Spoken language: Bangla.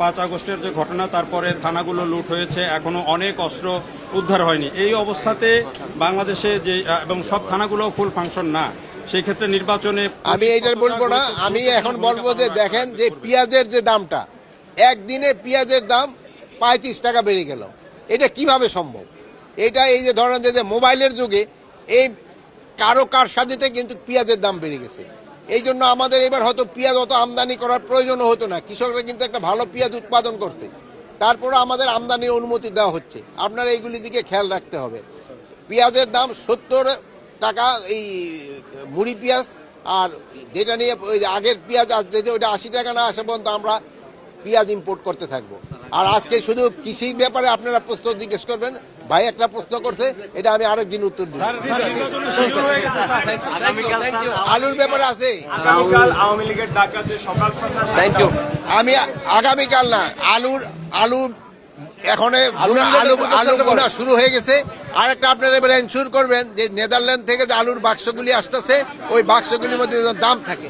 পাঁচ আগস্টের যে ঘটনা, তারপরে থানাগুলো লুট হয়েছে, এখনও অনেক অস্ত্র উদ্ধার হয়নি। এই অবস্থাতে বাংলাদেশে যে এবং সব থানাগুলো ফুল ফাংশন না। সেই ক্ষেত্রে নির্বাচনে আমি এইটার বলব না, আমি এখন বলব যে দেখেন যে পেঁয়াজের যে দামটা, একদিনে পেঁয়াজের দাম পঁয়ত্রিশ টাকা বেড়ে গেল। এটা কীভাবে সম্ভব? এটা এই যে ধরেন যে মোবাইলের যুগে, এই কারও কার সাথে কিন্তু পেঁয়াজের দাম বেড়ে গেছে। এই জন্য আমাদের এবার হয়তো পেঁয়াজ অত আমদানি করার প্রয়োজনও হতো না। কৃষকরা কিন্তু একটা ভালো পেঁয়াজ উৎপাদন করছে। তারপরে আমাদের আমদানির অনুমতি দেওয়া হচ্ছে। আপনারা এইগুলি দিকে খেয়াল রাখতে হবে। পেঁয়াজের দাম সত্তর টাকা এই মুড়ি পেঁয়াজ আর যেটা নিয়ে আগের পেঁয়াজ আসছে যে ওইটা আশি টাকা না আসে পর্যন্ত আমরা পেঁয়াজ ইম্পোর্ট করতে থাকব। আর আজকে শুধু কৃষির ব্যাপারে আপনারা প্রশ্ন জিজ্ঞেস করবেন। ভাই একটা প্রশ্ন করছে এটা আমি আরেকদিন উত্তর দিই আলুর ব্যাপারে আছে। আগামীকাল আওয়ামী লীগের ডাক আছে সকাল সন্ধ্যা থ্যাংক ইউ আমি আগামীকাল না আলুর আলু এখন আলু আলু বোনা শুরু হয়ে গেছে। আরেকটা আপনারা এবার এনশিওর করবেন যে নেদারল্যান্ড থেকে যে আলুর বাক্সগুলি আসতেছে ওই বাক্সগুলির মধ্যে দাম থাকে।